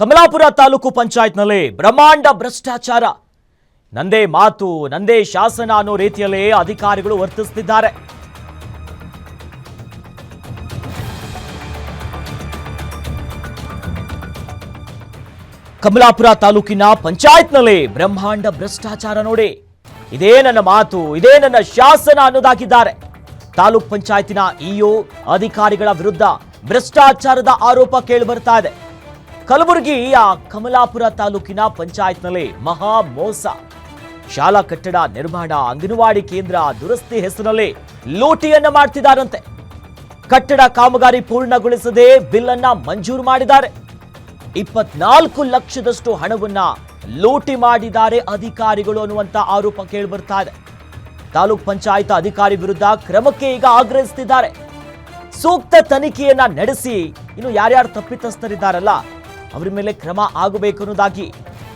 ಕಮಲಾಪುರ ತಾಲೂಕು ಪಂಚಾಯತ್ನಲ್ಲಿ ಬ್ರಹ್ಮಾಂಡ ಭ್ರಷ್ಟಾಚಾರ. ನಂದೇ ಮಾತು, ನಂದೇ ಶಾಸನ ಅನ್ನೋ ರೀತಿಯಲ್ಲೇ ಅಧಿಕಾರಿಗಳು ವರ್ತಿಸುತ್ತಿದ್ದಾರೆ ಕಮಲಾಪುರ ತಾಲೂಕಿನ ಪಂಚಾಯತ್ನಲ್ಲಿ ಬ್ರಹ್ಮಾಂಡ ಭ್ರಷ್ಟಾಚಾರ ನೋಡಿ. ಇದೇ ನನ್ನ ಮಾತು, ಇದೇ ನನ್ನ ಶಾಸನ ಅನ್ನೋದಾಗಿದ್ದಾರೆ. ತಾಲೂಕ್ ಪಂಚಾಯತಿನ ಇಒ, ಅಧಿಕಾರಿಗಳ ವಿರುದ್ಧ ಭ್ರಷ್ಟಾಚಾರದ ಆರೋಪ ಕೇಳಿಬರ್ತಾ ಇದೆ. ಕಲಬುರಗಿಯ ಕಮಲಾಪುರ ತಾಲೂಕಿನ ಪಂಚಾಯತ್ನಲ್ಲಿ ಮಹಾ ಮೋಸ. ಶಾಲಾ ಕಟ್ಟಡ ನಿರ್ಮಾಣ ಅಂಗನವಾಡಿ ಕೇಂದ್ರ ದುರಸ್ತಿ ಹೆಸರಿನಲ್ಲಿ ಲೂಟಿಯನ್ನ ಮಾಡ್ತಿದ್ದಾರಂತೆ. ಕಟ್ಟಡ ಕಾಮಗಾರಿ ಪೂರ್ಣಗೊಳಿಸದೆ ಬಿಲ್ ಅನ್ನ ಮಂಜೂರು ಮಾಡಿದ್ದಾರೆ. ಇಪ್ಪತ್ನಾಲ್ಕು ಲಕ್ಷದಷ್ಟು ಹಣವನ್ನ ಲೂಟಿ ಮಾಡಿದ್ದಾರೆ ಅಧಿಕಾರಿಗಳು ಅನ್ನುವಂತ ಆರೋಪ ಕೇಳಿಬರ್ತಾ ಇದೆ. ತಾಲೂಕ್ ಪಂಚಾಯತ್ ಅಧಿಕಾರಿ ವಿರುದ್ಧ ಕ್ರಮಕ್ಕೆ ಈಗ ಆಗ್ರಹಿಸುತ್ತಿದ್ದಾರೆ ಸೂಕ್ತ ತನಿಖೆಯನ್ನ ನಡೆಸಿ ಇನ್ನು ಯಾರ್ಯಾರು ತಪ್ಪಿತಸ್ಥರಿದ್ದಾರಲ್ಲ ಅವರ ಮೇಲೆ ಕ್ರಮ ಆಗಬೇಕು ಅನ್ನೋದಾಗಿ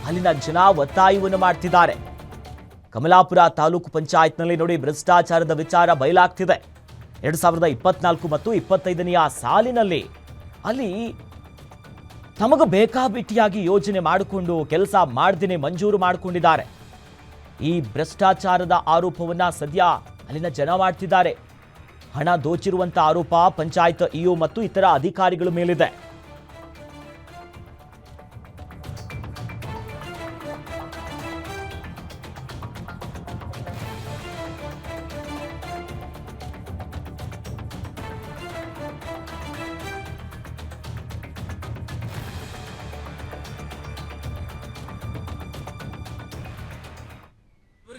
ಅಲ್ಲಿನ ಜನ ಒತ್ತಾಯವನ್ನು ಮಾಡ್ತಿದ್ದಾರೆ. ಕಮಲಾಪುರ ತಾಲೂಕು ಪಂಚಾಯತ್ನಲ್ಲಿ ನೋಡಿ ಭ್ರಷ್ಟಾಚಾರದ ವಿಚಾರ ಬಯಲಾಗ್ತಿದೆ. ಎರಡು ಸಾವಿರದ ಇಪ್ಪತ್ನಾಲ್ಕು ಮತ್ತು ಇಪ್ಪತ್ತೈದನೆಯ ಸಾಲಿನಲ್ಲಿ ಅಲ್ಲಿ ತಮಗ ಬೇಕಾಬಿಟ್ಟಿಯಾಗಿ ಯೋಜನೆ ಮಾಡಿಕೊಂಡು ಕೆಲಸ ಮಾಡ್ದೇನೆ ಮಂಜೂರು ಮಾಡಿಕೊಂಡಿದ್ದಾರೆ. ಈ ಭ್ರಷ್ಟಾಚಾರದ ಆರೋಪವನ್ನ ಸದ್ಯ ಅಲ್ಲಿನ ಜನ ಮಾಡ್ತಿದ್ದಾರೆ. ಹಣ ದೋಚಿರುವಂತ ಆರೋಪ ಪಂಚಾಯತ್ ಇಒ ಮತ್ತು ಇತರ ಅಧಿಕಾರಿಗಳ ಮೇಲಿದೆ.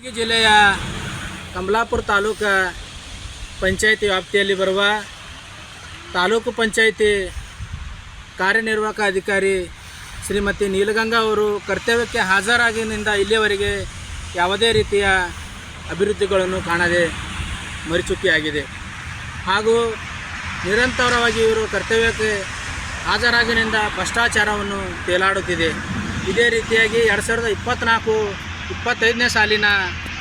ಕಲಬುರಗಿ ಜಿಲ್ಲೆಯ ಕಮಲಾಪುರ ತಾಲೂಕ ಪಂಚಾಯಿತಿ ವ್ಯಾಪ್ತಿಯಲ್ಲಿ ಬರುವ ತಾಲೂಕು ಪಂಚಾಯಿತಿ ಕಾರ್ಯನಿರ್ವಾಹಕ ಅಧಿಕಾರಿ ಶ್ರೀಮತಿ ನೀಲಗಂಗಾ ಅವರು ಕರ್ತವ್ಯಕ್ಕೆ ಹಾಜರಾಗಿನಿಂದ ಇಲ್ಲಿಯವರೆಗೆ ಯಾವುದೇ ರೀತಿಯ ಅಭಿವೃದ್ಧಿಗಳನ್ನು ಕಾಣದೆ ಮರಿಚುಕ್ಕಿಯಾಗಿದೆ. ಹಾಗೂ ನಿರಂತರವಾಗಿ ಇವರು ಕರ್ತವ್ಯಕ್ಕೆ ಹಾಜರಾಗಿನಿಂದ ಭ್ರಷ್ಟಾಚಾರವನ್ನು ತೇಲಾಡುತ್ತಿದೆ. ಇದೇ ರೀತಿಯಾಗಿ ಎರಡು ಸಾವಿರದ ಇಪ್ಪತ್ತ್ನಾಲ್ಕು ಇಪ್ಪತ್ತೈದನೇ ಸಾಲಿನ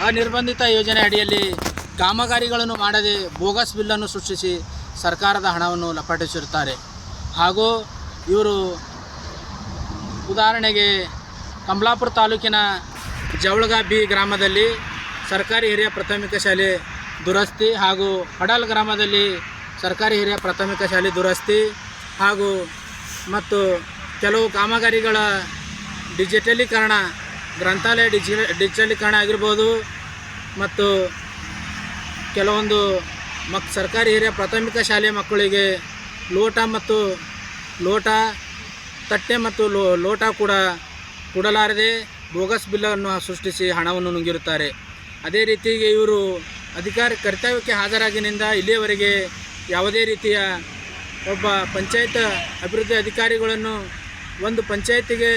ಅನಿರ್ಬಂಧಿತ ಯೋಜನೆ ಅಡಿಯಲ್ಲಿ ಕಾಮಗಾರಿಗಳನ್ನು ಮಾಡದೆ ಬೋಗಸ್ ಬಿಲ್ಲನ್ನು ಸೃಷ್ಟಿಸಿ ಸರ್ಕಾರದ ಹಣವನ್ನು ಲಪಟಿಸಿರುತ್ತಾರೆ. ಹಾಗೂ ಇವರು ಉದಾಹರಣೆಗೆ ಕಮಲಾಪುರ ತಾಲೂಕಿನ ಜವಳಗ ಬಿ ಗ್ರಾಮದಲ್ಲಿ ಸರ್ಕಾರಿ ಹಿರಿಯ ಪ್ರಾಥಮಿಕ ಶಾಲೆ ದುರಸ್ತಿ ಹಾಗೂ ಹಡಲ್ ಗ್ರಾಮದಲ್ಲಿ ಸರ್ಕಾರಿ ಹಿರಿಯ ಪ್ರಾಥಮಿಕ ಶಾಲೆ ದುರಸ್ತಿ ಹಾಗೂ ಮತ್ತು ಕೆಲವು ಕಾಮಗಾರಿಗಳ ಡಿಜಿಟಲೀಕರಣ ಗ್ರಂಥಾಲಯ ಡಿಜಿಟಲ್ ಡಿಜಿಟಲೀಕರಣ ಆಗಿರ್ಬೋದು ಮತ್ತು ಕೆಲವೊಂದು ಮಕ್ ಸರ್ಕಾರಿ ಹಿರಿಯ ಪ್ರಾಥಮಿಕ ಶಾಲೆಯ ಮಕ್ಕಳಿಗೆ ಲೋಟ ಮತ್ತು ಲೋಟ, ತಟ್ಟೆ ಮತ್ತು ಲೋಟ ಕೂಡ ಕೊಡಲಾರದೆ ಬೋಗಸ್ ಬಿಲ್ಲನ್ನು ಸೃಷ್ಟಿಸಿ ಹಣವನ್ನು ನುಂಗಿರುತ್ತಾರೆ. ಅದೇ ರೀತಿಗೆ ಇವರು ಅಧಿಕಾರ ಕರ್ತವ್ಯಕ್ಕೆ ಹಾಜರಾಗಿನಿಂದ ಇಲ್ಲಿಯವರೆಗೆ ಯಾವುದೇ ರೀತಿಯ ಒಬ್ಬ ಪಂಚಾಯತ್ ಅಭಿವೃದ್ಧಿ ಅಧಿಕಾರಿಗಳನ್ನು ಒಂದು ಪಂಚಾಯತಿಗೆ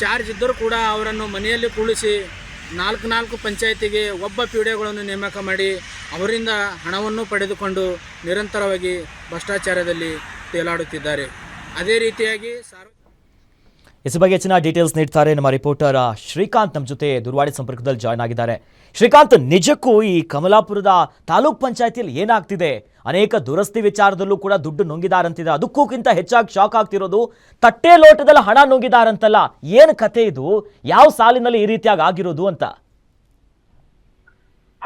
ಚಾರ್ಜ್ ಇದ್ದರೂ ಕೂಡ ಅವರನ್ನು ಮನೆಯಲ್ಲಿ ಕುಳಿಸಿ ನಾಲ್ಕು ನಾಲ್ಕು ಪಂಚಾಯತಿಗೆ ಒಬ್ಬ ಪಿ ನೇಮಕ ಮಾಡಿ ಅವರಿಂದ ಹಣವನ್ನು ಪಡೆದುಕೊಂಡು ನಿರಂತರವಾಗಿ ಭ್ರಷ್ಟಾಚಾರದಲ್ಲಿ ತೇಲಾಡುತ್ತಿದ್ದಾರೆ. ಅದೇ ರೀತಿಯಾಗಿ ಸಾರ್ವ ಇಸ್ ಬಗ್ಗೆ ಹೆಚ್ಚಿನ ಡೀಟೇಲ್ಸ್ ನೀಡ್ತಾರೆ ನಮ್ಮ ರಿಪೋರ್ಟರ್ ಶ್ರೀಕಾಂತ್ ನಮ್ಮ ಜೊತೆ ದೂರವಾಣಿ ಸಂಪರ್ಕದಲ್ಲಿ ಜಾಯ್ನ್ ಆಗಿದ್ದಾರೆ. ಶ್ರೀಕಾಂತ್, ನಿಜಕ್ಕೂ ಈ ಕಮಲಾಪುರದ ತಾಲೂಕ್ ಪಂಚಾಯತಿಯಲ್ಲಿ ಏನಾಗ್ತಿದೆ? ಅನೇಕ ದುರಸ್ತಿ ವಿಚಾರದಲ್ಲೂ ಕೂಡ ದುಡ್ಡು ನುಂಗಿದಾರಂತಿದೆ. ಅದಕ್ಕೂಕ್ಕಿಂತ ಹೆಚ್ಚಾಗಿ ಶಾಕ್ ಆಗ್ತಿರೋದು ತಟ್ಟೆ ಲೋಟದಲ್ಲಿ ಹಣ ನುಂಗಿದಾರಂತಲ್ಲ. ಏನು ಕತೆ ಇದು? ಯಾವ ಸಾಲಿನಲ್ಲಿ ಈ ರೀತಿಯಾಗಿ ಆಗಿರೋದು ಅಂತ.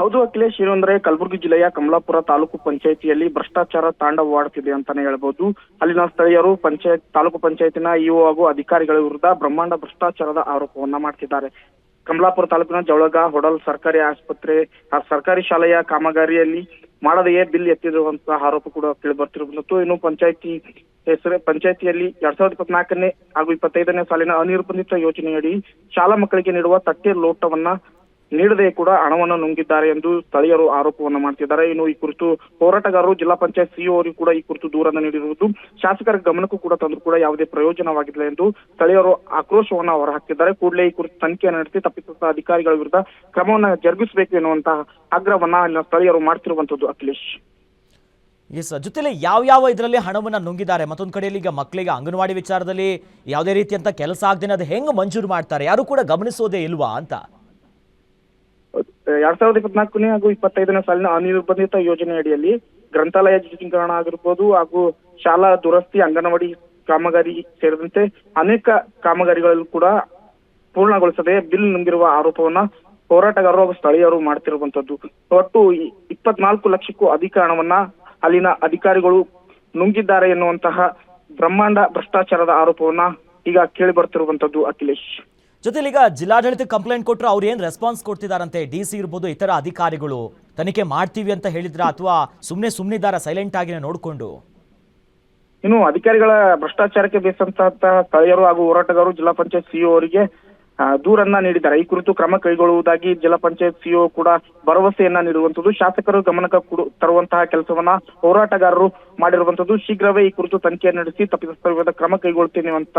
ಹೌದು ಅಖಿಲೇಶ್, ಏನು ಅಂದ್ರೆ ಕಲಬುರಗಿ ಜಿಲ್ಲೆಯ ಕಮಲಾಪುರ ತಾಲೂಕು ಪಂಚಾಯಿತಿಯಲ್ಲಿ ಭ್ರಷ್ಟಾಚಾರ ತಾಂಡವವಾಡುತ್ತಿದೆ ಅಂತಾನೆ ಹೇಳ್ಬೋದು. ಅಲ್ಲಿನ ಸ್ಥಳೀಯರು ಪಂಚಾಯತ್, ತಾಲೂಕು ಪಂಚಾಯತಿನ ಇಒ ಹಾಗೂ ಅಧಿಕಾರಿಗಳ ವಿರುದ್ಧ ಬ್ರಹ್ಮಾಂಡ ಭ್ರಷ್ಟಾಚಾರದ ಆರೋಪವನ್ನ ಮಾಡ್ತಿದ್ದಾರೆ. ಕಮಲಾಪುರ ತಾಲೂಕಿನ ಜವಳಗ, ಹೊಡಲ್ ಸರ್ಕಾರಿ ಆಸ್ಪತ್ರೆ ಸರ್ಕಾರಿ ಶಾಲೆಯ ಕಾಮಗಾರಿಯಲ್ಲಿ ಮಾಡದೆಯೇ ಬಿಲ್ ಎತ್ತಿರುವಂತಹ ಆರೋಪ ಕೂಡ ಕೇಳಿ ಬರ್ತಿರುವಂತದ್ದು ಇನ್ನು ಪಂಚಾಯತಿ ಹೆಸರು, ಪಂಚಾಯತಿಯಲ್ಲಿ ಎರಡ್ ಸಾವಿರದ ಇಪ್ಪತ್ನಾಲ್ಕನೇ ಹಾಗೂ ಇಪ್ಪತ್ತೈದನೇ ಸಾಲಿನ ಅನಿರ್ಬಂಧಿತ ಯೋಜನೆಯಡಿ ಶಾಲಾ ಮಕ್ಕಳಿಗೆ ನೀಡುವ ತಟ್ಟೆ ಲೋಟವನ್ನ ನೀಡದೆ ಕೂಡ ಹಣವನ್ನು ನುಂಗಿದ್ದಾರೆ ಎಂದು ಸ್ಥಳೀಯರು ಆರೋಪವನ್ನು ಮಾಡ್ತಿದ್ದಾರೆ. ಇನ್ನು ಈ ಕುರಿತು ಹೋರಾಟಗಾರರು, ಜಿಲ್ಲಾ ಪಂಚಾಯತ್ ಸಿಇಒ ಅವರಿಗೂ ಕೂಡ ಈ ಕುರಿತು ದೂರನ್ನು ನೀಡಿರುವುದು. ಶಾಸಕರ ಗಮನಕ್ಕೂ ಕೂಡ ತಂದರೂ ಕೂಡ ಯಾವುದೇ ಪ್ರಯೋಜನವಾಗಿಲ್ಲ ಎಂದು ಸ್ಥಳೀಯರು ಆಕ್ರೋಶವನ್ನ ಹೊರಹಾಕ್ತಿದ್ದಾರೆ ಕೂಡಲೇ ಈ ಕುರಿತು ತನಿಖೆಯನ್ನು ನಡೆಸಿ ತಪ್ಪಿತಸ್ಥ ಅಧಿಕಾರಿಗಳ ವಿರುದ್ಧ ಕ್ರಮವನ್ನು ಜರುಗಿಸಬೇಕು ಎನ್ನುವಂತಹ ಆಗ್ರಹವನ್ನ ಅಲ್ಲಿನ ಸ್ಥಳೀಯರು ಮಾಡ್ತಿರುವಂತದ್ದು ಅಖಿಲೇಶ್. ಎಸ್ ಜೊತೆಲಿ ಯಾವ ಯಾವ ಇದರಲ್ಲಿ ಹಣವನ್ನ ನುಂಗಿದ್ದಾರೆ? ಮತ್ತೊಂದು ಕಡೆಯಲ್ಲಿ ಈಗ ಮಕ್ಕಳಿಗೆ ಅಂಗನವಾಡಿ ವಿಚಾರದಲ್ಲಿ ಯಾವುದೇ ರೀತಿಯಂತ ಕೆಲಸ ಆಗದೆ ಅದು ಹೆಂಗ್ ಮಂಜೂರು ಮಾಡ್ತಾರೆ? ಯಾರು ಕೂಡ ಗಮನಿಸೋದೇ ಇಲ್ವಾ ಅಂತ? ಎರಡ್ ಸಾವಿರದ ಇಪ್ಪತ್ನಾಲ್ಕನೇ ಹಾಗೂ ಇಪ್ಪತ್ತೈದನೇ ಸಾಲಿನ ಅನಿರ್ಬಂಧಿತ ಯೋಜನೆ ಅಡಿಯಲ್ಲಿ ಗ್ರಂಥಾಲಯ ಡಿಜಿಟೀಕರಣ ಆಗಿರ್ಬೋದು ಹಾಗೂ ಶಾಲಾ ದುರಸ್ತಿ, ಅಂಗನವಾಡಿ ಕಾಮಗಾರಿ ಸೇರಿದಂತೆ ಅನೇಕ ಕಾಮಗಾರಿಗಳಲ್ಲೂ ಕೂಡ ಪೂರ್ಣಗೊಳಿಸದೆ ಬಿಲ್ ನುಂಗಿರುವ ಆರೋಪವನ್ನ ಹೋರಾಟಗಾರರು ಹಾಗೂ ಸ್ಥಳೀಯರು ಮಾಡ್ತಿರುವಂತದ್ದು ಒಟ್ಟು ಇಪ್ಪತ್ನಾಲ್ಕು ಲಕ್ಷಕ್ಕೂ ಅಧಿಕ ಹಣವನ್ನ ಅಲ್ಲಿನ ಅಧಿಕಾರಿಗಳು ನುಂಗಿದ್ದಾರೆ ಎನ್ನುವಂತಹ ಬ್ರಹ್ಮಾಂಡ ಭ್ರಷ್ಟಾಚಾರದ ಆರೋಪವನ್ನ ಈಗ ಕೇಳಿ ಬರ್ತಿರುವಂತದ್ದು ಅಖಿಲೇಶ್. ಜೊತೆಲಿ ಈಗ ಜಿಲ್ಲಾಡಳಿತ ಕಂಪ್ಲೇಂಟ್ ಕೊಟ್ಟರು ಅವ್ರು ಏನು ರೆಸ್ಪಾನ್ಸ್ ಕೊಡ್ತಿದಾರಂತೆ? ಡಿ ಸಿ ಇರ್ಬೋದು ಇತರ ಅಧಿಕಾರಿಗಳು. ತನಿಖೆ ಮಾಡ್ತೀವಿ ಅಂತ ಹೇಳಿದ್ರ ಅಥವಾ ಸುಮ್ಮನೆ ಸುಮ್ಮನಿದ್ದಾರ ಸೈಲೆಂಟ್ ಆಗಿ ನೋಡಿಕೊಂಡು? ಇನ್ನು ಅಧಿಕಾರಿಗಳ ಭ್ರಷ್ಟಾಚಾರಕ್ಕೆ ಬೇಸಂತ ಸ್ಥಳೀಯರು ಹಾಗೂ ಹೋರಾಟಗಾರರು ಜಿಲ್ಲಾ ಪಂಚಾಯತ್ ಸಿಇಒ ಅವರಿಗೆ ಆ, ದೂರನ್ನ ನೀಡಿದ್ದಾರೆ. ಈ ಕುರಿತು ಕ್ರಮ ಕೈಗೊಳ್ಳುವುದಾಗಿ ಜಿಲ್ಲಾ ಪಂಚಾಯತ್ ಸಿಇಒ ಕೂಡ ಭರವಸೆಯನ್ನ ನೀಡುವಂತದ್ದು ಶಾಸಕರು ಗಮನಕ್ಕೆ ತರುವಂತಹ ಕೆಲಸವನ್ನ ಹೋರಾಟಗಾರರು ಮಾಡಿರುವಂತದ್ದು ಶೀಘ್ರವೇ ಈ ಕುರಿತು ತನಿಖೆ ನಡೆಸಿ ತಪ್ಪಿತಸ್ಥರ ವಿರುದ್ಧ ಕ್ರಮ ಕೈಗೊಳ್ತೀನಿ ಅಂತ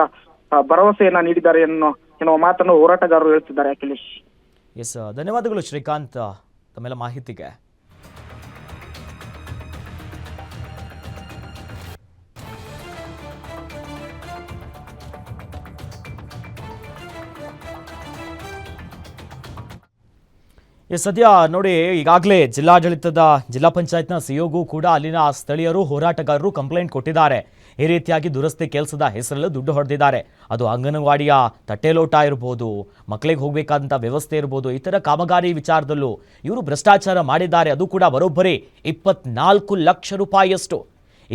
ಭರವಸೆಯನ್ನ ನೀಡಿದ್ದಾರೆ ಎನ್ನುವ ಎನ್ನುವ ಮಾತನ್ನು ಹೋರಾಟಗಾರರು ಹೇಳ್ತಿದ್ದಾರೆ ಅಖಿಲೇಶ್. ಎಸ್ ಧನ್ಯವಾದಗಳು ಶ್ರೀಕಾಂತ್ ತಮ್ಮೆಲ್ಲ ಮಾಹಿತಿಗೆ. ಎಸ್ ಸದ್ಯ ನೋಡಿ, ಈಗಾಗಲೇ ಜಿಲ್ಲಾಡಳಿತದ ಜಿಲ್ಲಾ ಪಂಚಾಯತ್ನ ಸಿಒಗೂ ಕೂಡ ಅಲ್ಲಿನ ಸ್ಥಳೀಯರು ಹೋರಾಟಗಾರರು ಕಂಪ್ಲೇಂಟ್ ಕೊಟ್ಟಿದ್ದಾರೆ. ಈ ರೀತಿಯಾಗಿ ದುರಸ್ತಿ ಕೆಲಸದ ಹೆಸರಲ್ಲೂ ದುಡ್ಡು ಹೊಡೆದಿದ್ದಾರೆ. ಅದು ಅಂಗನವಾಡಿಯ ತಟ್ಟೆಲೋಟ ಇರ್ಬೋದು ಮಕ್ಕಳಿಗೆ ಹೋಗಬೇಕಾದಂಥ ವ್ಯವಸ್ಥೆ ಇರ್ಬೋದು ಇತರ ಕಾಮಗಾರಿ ವಿಚಾರದಲ್ಲೂ ಇವರು ಭ್ರಷ್ಟಾಚಾರ ಮಾಡಿದ್ದಾರೆ. ಅದು ಕೂಡ ಬರೋಬ್ಬರಿ. ಇಪ್ಪತ್ನಾಲ್ಕು ಲಕ್ಷ ರೂಪಾಯಿಯಷ್ಟು.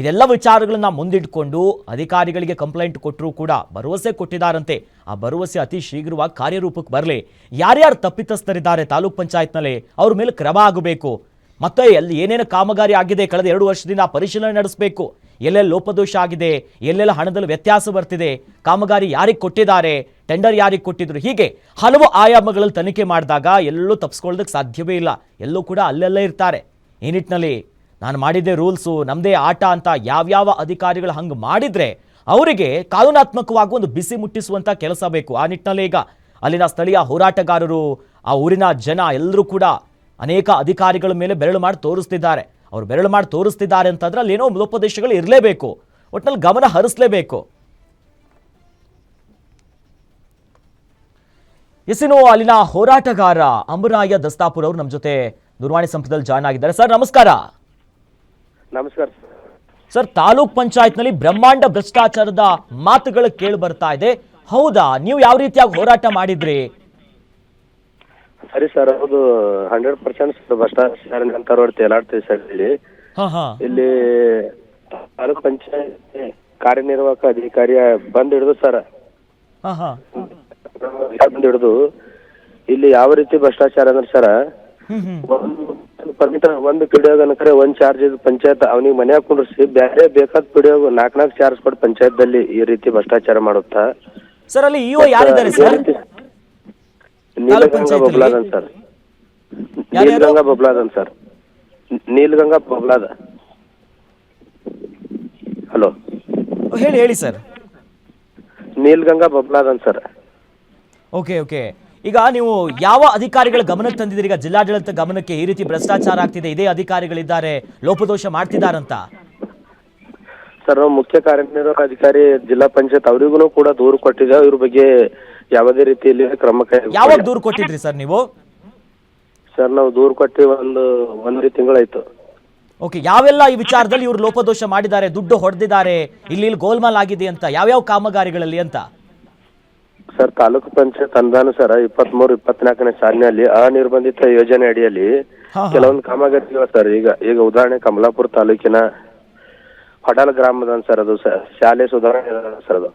ಇದೆಲ್ಲ ವಿಚಾರಗಳನ್ನು ಮುಂದಿಟ್ಕೊಂಡು ಅಧಿಕಾರಿಗಳಿಗೆ ಕಂಪ್ಲೇಂಟ್ ಕೊಟ್ಟರೂ ಕೂಡ ಭರವಸೆ ಕೊಟ್ಟಿದ್ದಾರಂತೆ. ಆ ಭರವಸೆ ಅತಿ ಶೀಘ್ರವಾಗಿ ಕಾರ್ಯರೂಪಕ್ಕೆ ಬರಲಿ. ಯಾರ್ಯಾರು ತಪ್ಪಿತಸ್ಥರಿದ್ದಾರೆ ತಾಲೂಕ್ ಪಂಚಾಯತ್ನಲ್ಲಿ, ಅವ್ರ ಮೇಲೆ ಕ್ರಮ ಆಗಬೇಕು. ಮತ್ತೆ ಎಲ್ಲಿ ಏನೇನು ಕಾಮಗಾರಿ ಆಗಿದೆ, ಕಳೆದ ಎರಡು ವರ್ಷದಿಂದ ಪರಿಶೀಲನೆ ನಡೆಸಬೇಕು. ಎಲ್ಲೆಲ್ಲಿ ಲೋಪದೋಷ ಆಗಿದೆ, ಎಲ್ಲೆಲ್ಲ ಹಣದಲ್ಲಿ ವ್ಯತ್ಯಾಸ ಬರ್ತಿದೆ, ಕಾಮಗಾರಿ ಯಾರಿಗೆ ಕೊಟ್ಟಿದ್ದಾರೆ ಟೆಂಡರ್ ಯಾರಿಗೆ ಕೊಟ್ಟಿದ್ರು, ಹೀಗೆ ಹಲವು ಆಯಾಮಗಳಲ್ಲಿ ತನಿಖೆ ಮಾಡಿದಾಗ ಎಲ್ಲೂ ತಪ್ಪಿಸ್ಕೊಳ್ಳೋದಕ್ಕೆ ಸಾಧ್ಯವೇ ಇಲ್ಲ. ಎಲ್ಲೂ ಕೂಡ ಅಲ್ಲೆಲ್ಲೇ ಇರ್ತಾರೆ. ಈ ನಿಟ್ಟಿನಲ್ಲಿ ನಾನು ಮಾಡಿದ್ದೆ ರೂಲ್ಸು ನಮ್ಮದೇ ಆಟ ಅಂತ ಯಾವ್ಯಾವ ಅಧಿಕಾರಿಗಳು ಹಂಗೆ ಮಾಡಿದ್ರೆ ಅವರಿಗೆ ಕಾನೂನಾತ್ಮಕವಾಗಿ ಒಂದು ಬಿಸಿ ಮುಟ್ಟಿಸುವಂಥ ಕೆಲಸ ಬೇಕು. ಆ ನಿಟ್ಟಿನಲ್ಲಿ ಈಗ ಅಲ್ಲಿನ ಸ್ಥಳೀಯ ಹೋರಾಟಗಾರರು, ಆ ಊರಿನ ಜನ ಎಲ್ಲರೂ ಕೂಡ ಅನೇಕ ಅಧಿಕಾರಿಗಳ ಮೇಲೆ ಬೆರಳು ಮಾಡಿ ತೋರಿಸ್ತಿದ್ದಾರೆ. ಅವರು ಬೆರಳು ಮಾಡಿ ತೋರಿಸ್ತಿದ್ದಾರೆ ಅಂತಂದ್ರೆ ಅಲ್ಲಿ ಏನೋ ಮೂಲೋಪದೇಶಗಳು ಇರಲೇಬೇಕು. ಒಟ್ಟಿನಲ್ಲಿ ಗಮನ ಹರಿಸಲೇಬೇಕು. ಎಸ್ಸಿನೋ ಅಲ್ಲಿನ ಹೋರಾಟಗಾರ ಅಮರಾಯ ದಸ್ತಾಪುರ್ ಅವರು ನಮ್ಮ ಜೊತೆ ದೂರವಾಣಿ ಸಂಪದಲ್ಲಿ ಜಾಯ್ನ್ ಆಗಿದ್ದಾರೆ. ಸರ್, ನಮಸ್ಕಾರ. ನಮಸ್ಕಾರ ಸರ್. ತಾಲೂಕ್ ಪಂಚಾಯತ್ನಲ್ಲಿ ಬ್ರಹ್ಮಾಂಡ ಭ್ರಷ್ಟಾಚಾರದ ಮಾತುಗಳು ಕೇಳಿ ಬರ್ತಾ ಇದೆ. ಹೌದಾ? ನೀವು ಯಾವ ರೀತಿಯಾಗಿ ಹೋರಾಟ ಮಾಡಿದ್ರಿ? ಸರಿ ಸರ್ ಹೌದು. ಹಂಡ್ರೆಡ್ ಪರ್ಸೆಂಟ್ ಭ್ರಷ್ಟಾಚಾರ ಅಂತ ತೇಲಾಡ್ತೀವಿ ಸರ್ ಇಲ್ಲಿ. ಹಾ ಹಾ. ಇಲ್ಲಿ ತಾಲೂಕ್ ಪಂಚಾಯತ್ ಕಾರ್ಯನಿರ್ವಾಹಕ ಅಧಿಕಾರಿ ಬಂದ್ ಹಿಡಿದು ಸರ್. ಹಾ ಹಾ. ಬಂದ್ ಹಿಡಿದು ಇಲ್ಲಿ ಯಾವ ರೀತಿ ಭ್ರಷ್ಟಾಚಾರ ಅಂದ್ರೆ ಸರ್ ಒಂದು ಪರ್ಮಿಟರ್ ಒಂದು ಪಿಡಿಯೋಗ ಅನ್ಕರೆ ಒಂದ್ ಚಾರ್ಜ್ ಇದು ಪಂಚಾಯತ್ ಅವ್ನಿಗೆ ಮನ್ಯಾಗ ಕುಂಡ್ರಿಸಿ ಬೇರೆ ಬೇಕಾದ ಪಿಡಿಯೋಗ ನಾಲ್ಕ್ ನಾಲ್ಕು ಚಾರ್ಜ್ ಕೊಟ್ಟು ಪಂಚಾಯತ್ದಲ್ಲಿ ಈ ರೀತಿ ಭ್ರಷ್ಟಾಚಾರ ಮಾಡುತ್ತಾ? ಸರ್ ಅಲ್ಲಿ ಇಒ ಯಾರಿದ್ದಾರೆ ಸರ್ ನೀಲಗಂಗಾ ಬೊಬ್ಲಾದನ್ ಸರ್? ನೀಲಗಂಗಾ ಬೊಬ್ಲಾದನ್ ಸರ್. ನೀಲಗಂಗಾ ಬೊಬ್ಲಾದ. ಹಲೋ. ಹೇಳಿ ಹೇಳಿ ಸರ್ ನೀಲಗಂಗಾ ಬಬ್ಲಾದನ್ ಸರ್. Okay okay. ಈಗ ನೀವು ಯಾವ ಅಧಿಕಾರಿಗಳ ಗಮನಕ್ಕೆ ತಂದಿದ್ದೀರಿ? ಈಗ ಜಿಲ್ಲಾಡಳಿತ ಗಮನಕ್ಕೆ ಈ ರೀತಿ ಭ್ರಷ್ಟಾಚಾರ ಆಗ್ತಿದೆ ಇದೇ ಅಧಿಕಾರಿಗಳಿದ್ದಾರೆ ಲೋಪದೋಷ ಮಾಡ್ತಿದ್ದಾರಂತ? ಸರ್ ನಾವು ಮುಖ್ಯ ಕಾರ್ಯನಿರ್ವಾಹಕ ಅಧಿಕಾರಿ ಜಿಲ್ಲಾ ಪಂಚಾಯತ್ ಅವರಿಗೂ ಕೂಡ ದೂರು ಕೊಟ್ಟಿದೆ ಇವ್ರ ಬಗ್ಗೆ ಯಾವುದೇ ರೀತಿಯಲ್ಲಿ ಕ್ರಮ ಯಾವಾಗ ಕೈ ದೂರು ಕೊಟ್ಟಿದ್ರಿ ಸರ್ ನೀವು? ಸರ್ ನಾವು ದೂರು ಕೊಟ್ಟು ಒಂದು ಒಂದೇ ತಿಂಗಳಾಯ್ತು. ಓಕೆ ಯಾವೆಲ್ಲ ಈ ವಿಚಾರದಲ್ಲಿ ಇವ್ರು ಲೋಪದೋಷ ಮಾಡಿದ್ದಾರೆ ದುಡ್ಡು ಹೊಡೆದಿದ್ದಾರೆ ಇಲ್ಲಿ ಇಲ್ಲಿ ಗೋಲ್ಮಾಲ್ ಆಗಿದೆ ಅಂತ ಯಾವ್ಯಾವ ಕಾಮಗಾರಿಗಳಲ್ಲಿ ಅಂತ? ಸರ್ ತಾಲೂಕು ಪಂಚಾಯತ್ ಅನುದಾನ ಸರ್ ಇಪ್ಪತ್ಮೂರು ಇಪ್ಪತ್ನಾಲ್ಕನೇ ಸಾಲಿನಲ್ಲಿ ಅನಿರ್ಬಂಧಿತ ಯೋಜನೆ ಅಡಿಯಲ್ಲಿ ಹಾ, ಹಾ. ಕೆಲವೊಂದು ಕಾಮಗಾರಿಗಳು ಸರ್. ಈಗ ಈಗ ಉದಾಹರಣೆ ಕಮಲಾಪುರ ತಾಲೂಕಿನ ಹೊಡಾಲ ಗ್ರಾಮದ ಸರ್ ಅದು ಸ- ಶಾಲೆ ಸುಧಾರಣೆ ಅದ ಸರ್ ಅದು.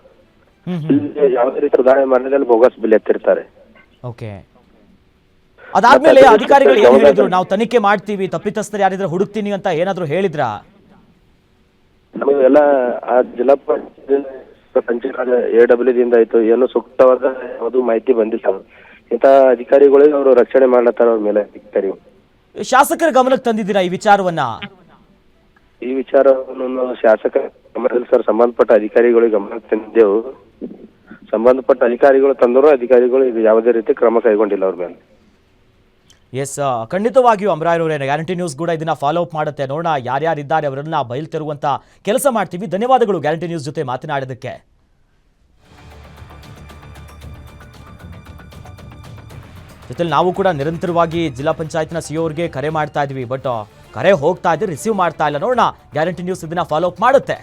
ಹ್ಮ್ ಹ್ಮ್. ಇಲ್ಲಿ ಯಾವುದೇ ರೀತಿ ಸುಧಾರಣೆ ಮಾಡಿದಲ್ಲಿ ಬೋಗಸ್ ಬಿಲ್ ಎತ್ತಿರ್ತಾರೆ. ಓಕೆ. ಅದಾದ್ಮೇಲೆ ಅಧಿಕಾರಿಗಳು ಏನ್ ಹೇಳಿದ್ರು? ನಾವು ತನಿಖೆ ಮಾಡ್ತೀವಿ ತಪ್ಪಿತಸ್ಥರು ಯಾರಿದ್ರೆ ಹುಡುಕ್ತೀನಿ ಅಂತ ಏನಾದ್ರು ಹೇಳಿದ್ರಾ? ನಮಗೆಲ್ಲ ಆ ಜಿಲ್ಲಾ ಪಂಚಾಯತ್ ಪಂಚಾಯತ್ ಎ ಡಬ್ಲ್ಯೂ ದಿಂದ ಆಯ್ತು ಏನು ಸೂಕ್ತವಾದ ಯಾವುದು ಮಾಹಿತಿ ಬಂದಿಲ್ಲ. ಇಂತಹ ಅಧಿಕಾರಿಗಳಿಗೆ ಅವರು ರಕ್ಷಣೆ ಮಾಡ್ಲತ್ತಾರ ಅವ್ರ ಮೇಲೆ ಅಧಿಕಾರಿ ಶಾಸಕರ ಗಮನಕ್ಕೆ ತಂದಿದ್ದೀರಾ ಈ ವಿಚಾರವನ್ನ? ಈ ವಿಚಾರವನ್ನು ಶಾಸಕ ಗಮನದಲ್ಲಿ ಸರ್ ಸಂಬಂಧಪಟ್ಟ ಅಧಿಕಾರಿಗಳಿಗೆ ಗಮನಕ್ಕೆ ತಂದಿದ್ದೆವು. ಸಂಬಂಧಪಟ್ಟ ಅಧಿಕಾರಿಗಳು ತಂದರು ಅಧಿಕಾರಿಗಳು ಇದು ಯಾವುದೇ ರೀತಿ ಕ್ರಮ ಕೈಗೊಂಡಿಲ್ಲ ಅವ್ರ ಮೇಲೆ. ಎಸ್ ಖಂಡಿತವಾಗಿಯೂ ಅಮರಾಯರವರೇ ಗ್ಯಾರಂಟಿ ನ್ಯೂಸ್ ಕೂಡ ಇದನ್ನ ಫಾಲೋ ಅಪ್ ಮಾಡುತ್ತೆ. ನೋಡೋಣ ಯಾರ್ಯಾರಿದ್ದಾರೆ ಅವರನ್ನ ಬಯಲು ತರುವಂತ ಕೆಲಸ ಮಾಡ್ತೀವಿ. ಧನ್ಯವಾದಗಳು ಗ್ಯಾರಂಟಿ ನ್ಯೂಸ್ ಜೊತೆ ಮಾತನಾಡೋದಕ್ಕೆ. ಜೊತೆ ನಾವು ಕೂಡ ನಿರಂತರವಾಗಿ ಜಿಲ್ಲಾ ಪಂಚಾಯತ್ನ ಸಿ ಅವ್ರಿಗೆ ಕರೆ ಮಾಡ್ತಾ ಇದ್ವಿ ಬಟ್ ಕರೆ ಹೋಗ್ತಾ ಇದ್ರೆ ರಿಸೀವ್ ಮಾಡ್ತಾ ಇಲ್ಲ. ನೋಡೋಣ ಗ್ಯಾರಂಟಿ ನ್ಯೂಸ್ ಇದನ್ನ ಫಾಲೋ ಅಪ್ ಮಾಡುತ್ತೆ.